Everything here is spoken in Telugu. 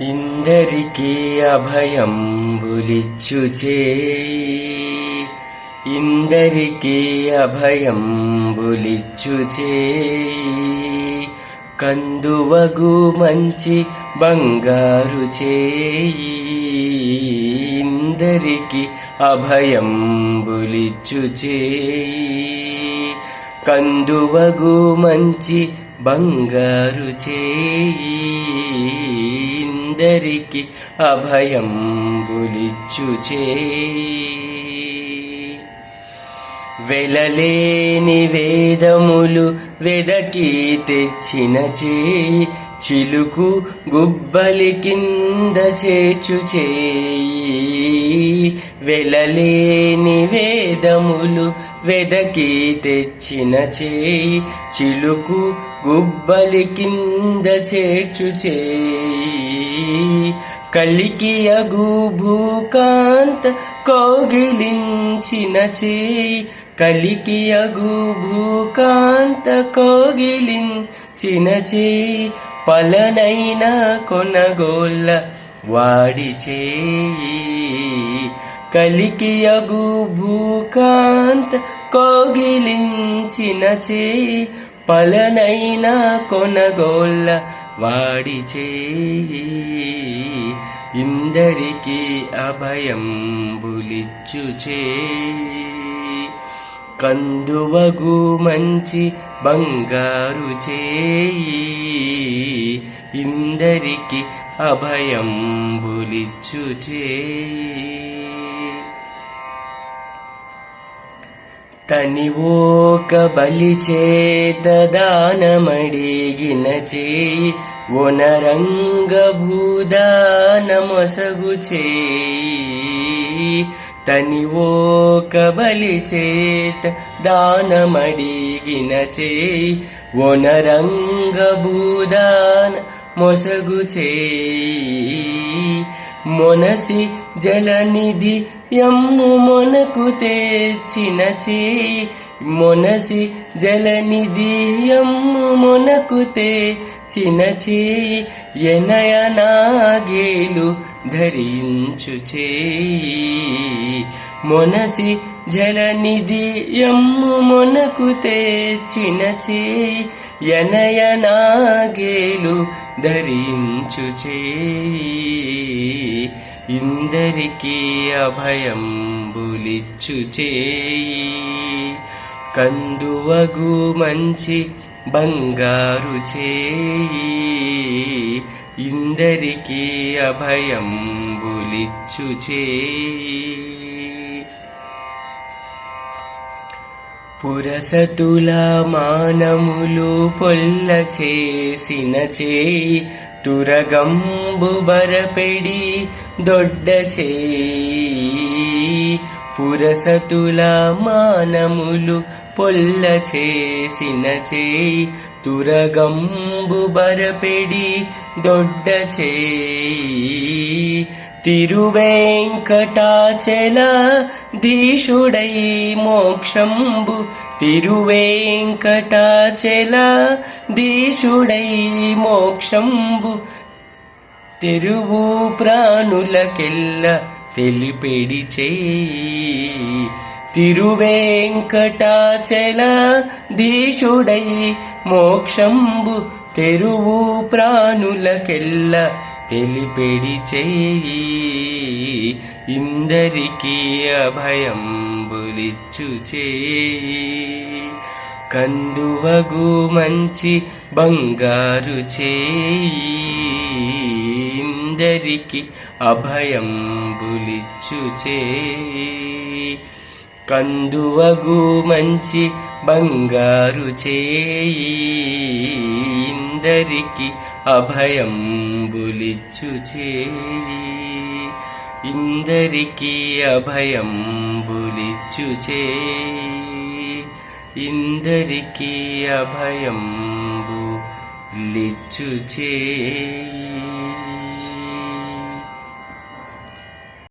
ఇందరికీ అభయం బులిచ్చు చేయి ఇందరికీ అభయం బులిచ్చు చేయి కందువగు మంచి బంగారు చేయి ఇందరికి అభయం బులిచ్చు చేయి కందువగు మంచి బంగారు చేయి అందరికీ అభయం బులిచ్చు వెలలేని వేదములు వెదకి తెచ్చిన చేయి చిలుకు గుబ్బలి కింద చేర్చు చేయి వెలలేని వేదములు వెదకి తెచ్చిన చేయి చిలుకు గుబ్బలి కింద చేర్చు చేయి కలికి భూకాంత కోగిలించిన చేయి కలికి భూకాంత కోగిలించిన చేయి పలనైన కొనగోళ్ళ వాడి చేయి కలికి భూకాంత కోగిలించిన చేయి పలనైన కొనగోళ్ళ వాడి చేయి ఇందరికీ అభయం బులిచ్చు చేయి. కందువగు మంచి బంగారు చేయి ఇందరికి అభయం బులిచ్చు చేయి. తనివోక బలి చేత దానమడిగిన చేయి ఒనరంగభూదానమొసగు చేయి. తనివోక బలి చేత దానమడిగిన చేయి ఒనరంగభూదాన మొసగుచే. మొసగు మొనసి జలనిధి యమ్ము మొనకు తెచ్చిన చేయి మొనసి జలనిధి యమ్ము మొనకు తెచ్చిన చేయి ఎనయనాగేలు ధరించు చేయి మొనసి జలనిధి యమ్ము మొనకు తెచ్చిన చేయి ఎనయనాగేలు ధరించు ఇందరికీ అభయం బులిచ్చు కందువగు మంచి బంగారు చేయి. ఇందరికీ అభయం పురసతుల మానములు పొల్ల చేసిన చేయి తురగంబు బరపెడి దొడ్డ చేయి. పురసతుల మానములు పొల్ల చేసిన చేయి తురగంబు బరపెడి దొడ్డ చేయి. తిరువేంకటాచల దీషుడై మోక్షంబు. తిరువేంకటాచల దీషుడై మోక్షంబు. తెరువు ప్రాణులకెల్ల తెలిపెడి చేయి. తిరువేంకటాచల దీషుడై మోక్షంబు. తెరువు ప్రాణులకెల్ల తెలిపెడి చేయి. ఇందరికీ అభయం బులిచ్చు చేయి. కందువగు మంచి బంగారు చేయి. ఇందరికి అభయం బులిచ్చు చేయి. కందువగు మంచి బంగారు చేయి ఇందరికి అభయం బులిచ్చు చేయి ఇందరికి అభయం బులిచ్చు చేయి ఇందరికి అభయం బులిచ్చు చేయి